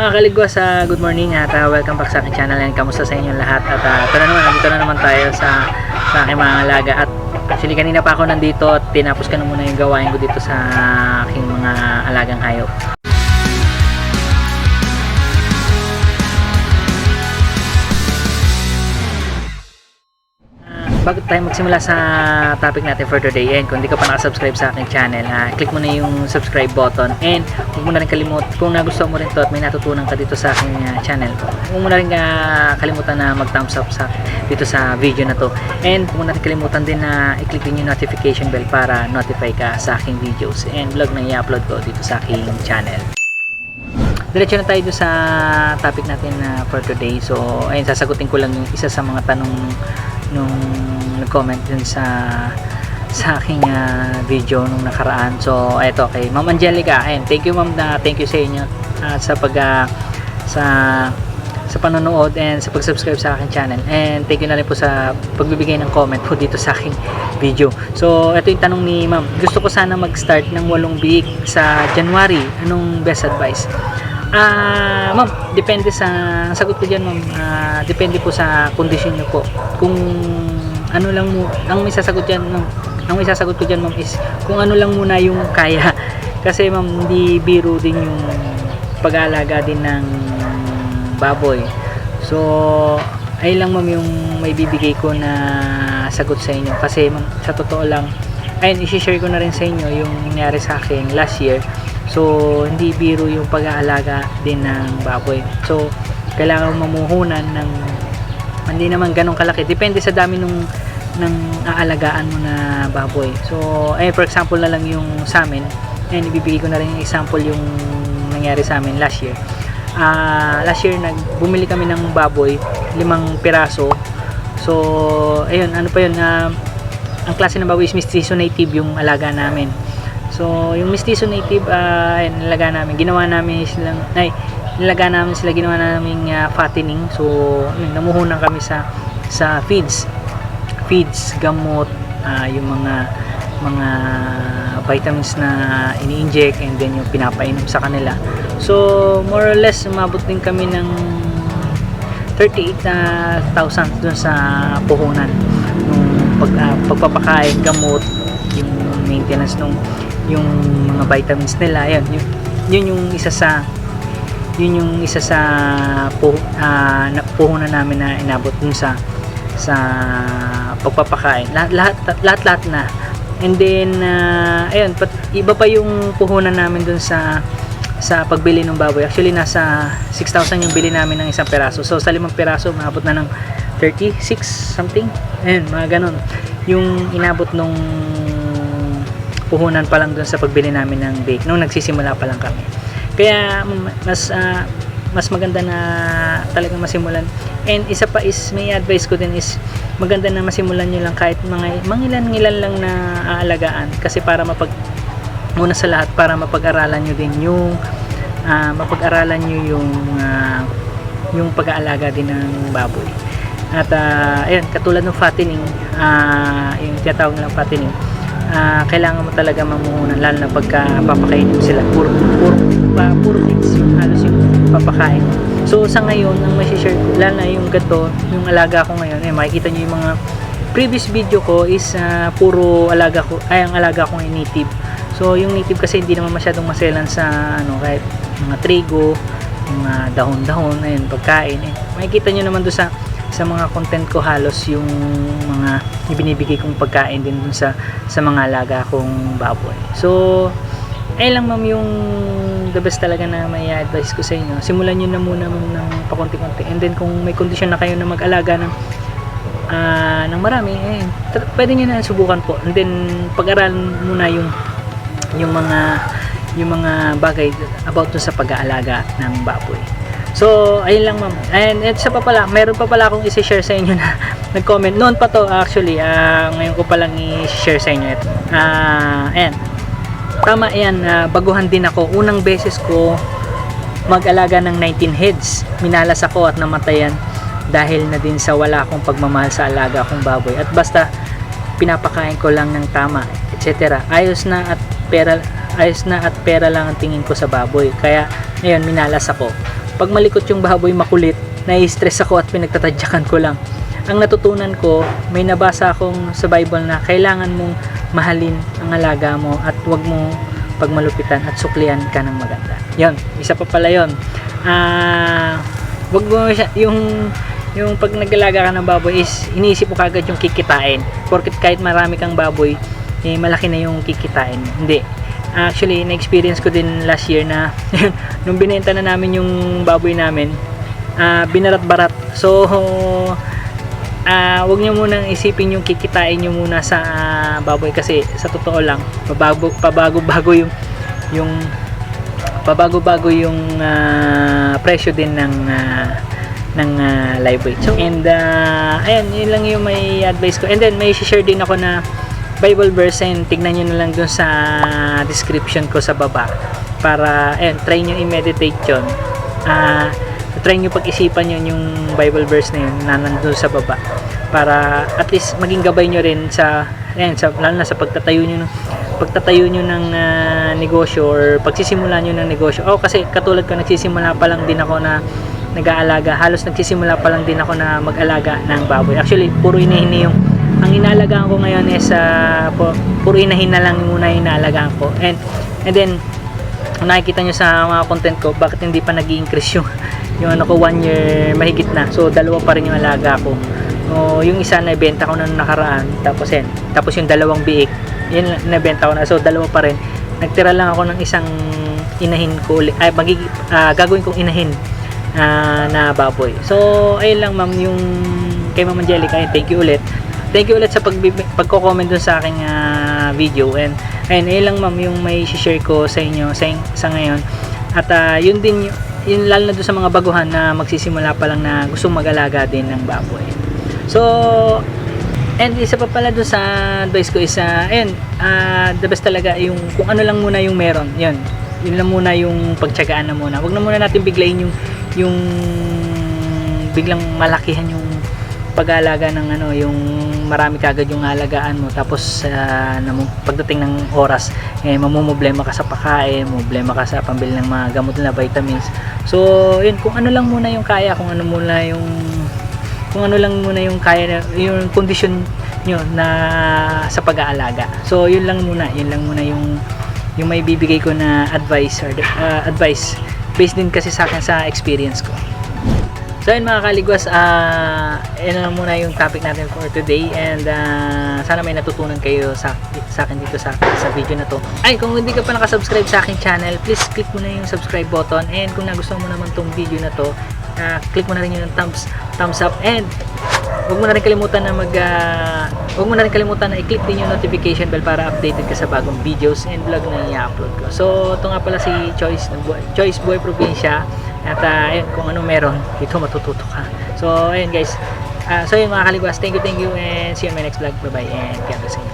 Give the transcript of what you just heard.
Mga kaligwas, sa good morning at uh, welcome back sa aking channel and kamusta sa inyong lahat at uh, ito na naman, nandito na naman tayo sa, sa aking mga alaga at actually kanina pa ako nandito at tinapos ko na muna yung gawain ko dito sa aking mga alagang hayop. Bago tayo magsimula sa topic natin for today and kung hindi ka pa nakasubscribe sa aking channel ah, click mo na yung subscribe button and huwag mo na rin kalimut kung nagustuhan mo rin to at may natutunan ka dito sa aking ah, channel huwag mo na rin ah, kalimutan na mag thumbs up sa, dito sa video na to and huwag mo na rin kalimutan din na i-click din yung notification bell para notify ka sa aking videos and vlog na i-upload ko dito sa aking channel Diretso na tayo sa topic natin na for today. So, ayun, sasagutin ko lang yung isa sa mga tanong nung nag-comment dun sa sa aking ah, video nung nakaraan. So, eto kay Ma'am Angelica. Ayun, thank you Ma'am na thank you sa inyo ah, sa pag ah, sa sa panonood and sa pag-subscribe sa aking channel. And thank you na rin po sa pagbibigay ng comment po dito sa aking video. So, ito yung tanong ni Ma'am. Gusto ko sana mag-start ng walong biik sa January. Anong best advice? Ah, ma'am, depende sa sagot ko diyan, ma'am. Ah, depende po sa kondisyon niyo po. Kung ano lang mo, ang may sasagot diyan, ma'am. Ang may sasagot ko diyan, ma'am, is kung ano lang muna yung kaya. Kasi ma'am, hindi biro din yung pag-aalaga din ng baboy. So, ay lang ma'am yung may bibigay ko na sagot sa inyo. Kasi ma'am, sa totoo lang, ayun, isi-share ko na rin sa inyo yung nangyari sa akin last year. So, hindi biro yung pag-aalaga din ng baboy. So, kailangan mamuhunan ng hindi naman ganong kalaki. Depende sa dami nung ng aalagaan mo na baboy. So, eh, for example na lang yung sa amin, and ibibigay ko na rin yung example yung nangyari sa amin last year. Ah, last year nag bumili kami ng baboy, limang piraso. So, ayun, ano pa yun, ah, ang klase ng baboy is mestizo native yung alaga namin. So, yung mestizo native, uh, nilaga namin, ginawa namin silang, ay, nilaga namin sila, ginawa namin uh, fattening. So, yun, namuhunan kami sa sa feeds. Feeds, gamot, ah, yung mga mga vitamins na ini-inject and then yung pinapainom sa kanila. So, more or less, umabot din kami ng 38,000 dun sa puhunan nung pag, ah, pagpapakain, gamot, yung maintenance nung yung mga vitamins nila yun, yun, yun yung isa sa yun yung isa sa pu, ah, na, puhunan namin na inabot dun sa sa pagpapakain. Lahat lahat lahat, lahat na. And then ah, ayun pat, iba pa yung puhunan namin dun sa sa pagbili ng baboy. Actually nasa 6,000 yung bili namin ng isang peraso so sa limang peraso maabot na ng 36 something. Ayun mga ganon yung inabot nung puhunan pa lang dun sa pagbili namin ng bake nung nagsisimula pa lang kami. Kaya mm, mas ah, mas maganda na talagang masimulan. And isa pa is may advice ko din is maganda na masimulan nyo lang kahit mga mangilan-ngilan lang na aalagaan. Kasi para mapag muna sa lahat para mapag-aralan nyo din yung ah, mapag-aralan nyo yung ah, yung pag-aalaga din ng baboy. At uh, ayun katulad ng fattening ah, yung tinatawag nilang fattening ah, kailangan mo talaga mamuhunan lalo na pagka papakainin mo sila. Puro puro pa, puro feeds yung halos yung papakain so sa ngayon ang may share ko lalo na yung gato yung alaga ko ngayon eh makikita nyo yung mga previous video ko is ah, puro alaga ko ay ang alaga ko ay native. So yung native kasi hindi naman masyadong maselan sa ano kahit mga trigo mga dahon-dahon ayun pagkain eh. Makikita nyo naman doon sa sa mga content ko halos yung mga ibinibigay kong pagkain din dun sa sa mga alaga kong baboy. So, ay lang ma'am yung the best talaga na may advice ko sa inyo. Simulan nyo na muna ma'am ng pakunti-kunti. And then kung may kondisyon na kayo na mag-alaga ng ah, ng marami, eh, pwede nyo na subukan po. And then pag-aralan muna yung yung mga yung mga bagay about dun sa pag-aalaga ng baboy. So, ayun lang ma'am. And isa pa pala, meron pa pala akong i-share sa inyo na nag-comment. Noon pa to actually, ah, ngayon ko pa lang i-share sa inyo ito. Ah, ayan. Tama yan, ah, baguhan din ako. Unang beses ko mag-alaga ng 19 heads. Minalas ako at namatayan dahil na din sa wala akong pagmamahal sa alaga kong baboy. At basta pinapakain ko lang ng tama, etc. Ayos na at pera ayos na at pera lang ang tingin ko sa baboy. Kaya ngayon minalas ako. Pag malikot yung baboy makulit, nai-stress ako at pinagtatadyakan ko lang. Ang natutunan ko, may nabasa akong sa Bible na kailangan mong mahalin ang alaga mo at huwag mo pagmalupitan at suklian ka ng maganda. Yon, isa pa pala yon. Ah, wag mo siya, yung yung pag nagalaga ka ng baboy is iniisip mo kagad yung kikitain. Porket kahit marami kang baboy, eh, malaki na yung kikitain. Hindi. Actually, na-experience ko din last year na nung binenta na namin yung baboy namin, ah, binarat-barat. So, ah wag niyo munang isipin yung kikitain niyo muna sa ah, baboy kasi sa totoo lang, pabago pabago-bago yung yung pabago-bago yung ah, presyo din ng ah, ng ah, live weight. So, and uh, ayan, yun lang yung may advice ko. And then may share din ako na Bible verse and tignan nyo na lang dun sa description ko sa baba para ayan, try nyo i-meditate yun. Ah, try nyo pag-isipan yun yung Bible verse na yun na nandun sa baba para at least maging gabay nyo rin sa ayan, sa, lalo na sa pagtatayo nyo ng pagtatayo nyo ng ah, negosyo or pagsisimula nyo ng negosyo. Oh, kasi katulad ko, nagsisimula pa lang din ako na nag-aalaga. Halos nagsisimula pa lang din ako na mag-alaga ng baboy. Actually, puro inahini yung ang inaalagaan ko ngayon is uh, pu- puro inahin na lang muna yung inaalagaan ko. And, and then, kung nakikita nyo sa mga content ko, bakit hindi pa nag increase yung, yung ano ko, one year mahigit na. So, dalawa pa rin yung alaga ko. So, yung isa na ibenta ko na nakaraan, tapos yan. Tapos yung dalawang biik, yun nabenta ko na. So, dalawa pa rin. Nagtira lang ako ng isang inahin ko ulit. Ay, magig, ah, gagawin kong inahin ah, na baboy. So, ayun lang ma'am yung kay Ma'am Angelica, thank you ulit. Thank you ulit sa pag pagko-comment dun sa aking ah, video and ayun, ayun lang ma'am yung may share ko sa inyo sa, sa ngayon. At ah, yun din yun lalo na dun sa mga baguhan na magsisimula pa lang na gusto mag-alaga din ng baboy. So, and isa pa pala dun sa advice ko is, uh, ayun, ah, the best talaga yung kung ano lang muna yung meron. Yun, yun lang muna yung pagtsagaan na muna. Wag na muna natin biglayin yung yung biglang malakihan yung pag-aalaga ng ano, yung marami kagad yung alagaan mo tapos uh, pagdating ng oras eh mamumblema ka sa pagkain, problema ka sa pambili ng mga gamot na vitamins. So, yun kung ano lang muna yung kaya, kung ano muna yung kung ano lang muna yung kaya yung condition nyo na sa pag-aalaga. So, yun lang muna, yun lang muna yung yung may bibigay ko na advice or uh, advice based din kasi sa akin sa experience ko. So yun mga kaligwas, ah yun na lang muna yung topic natin for today and ah, sana may natutunan kayo sa, sa akin dito sa, sa video na to. Ay, kung hindi ka pa nakasubscribe sa akin channel, please click mo na yung subscribe button and kung nagustuhan mo naman tong video na to, ah, click mo na rin yung thumbs, thumbs up and huwag mo na rin kalimutan na mag ah, huwag mo na rin kalimutan na i-click din yung notification bell para updated ka sa bagong videos and vlog na i-upload ko. So, ito nga pala si Choice, Choice Boy Probinsya at uh, ayun, kung ano meron, dito matututo ka. So, ayun guys. Ah, so, yun mga kaligwas, thank you, thank you and see you on my next vlog. Bye-bye and God bless you.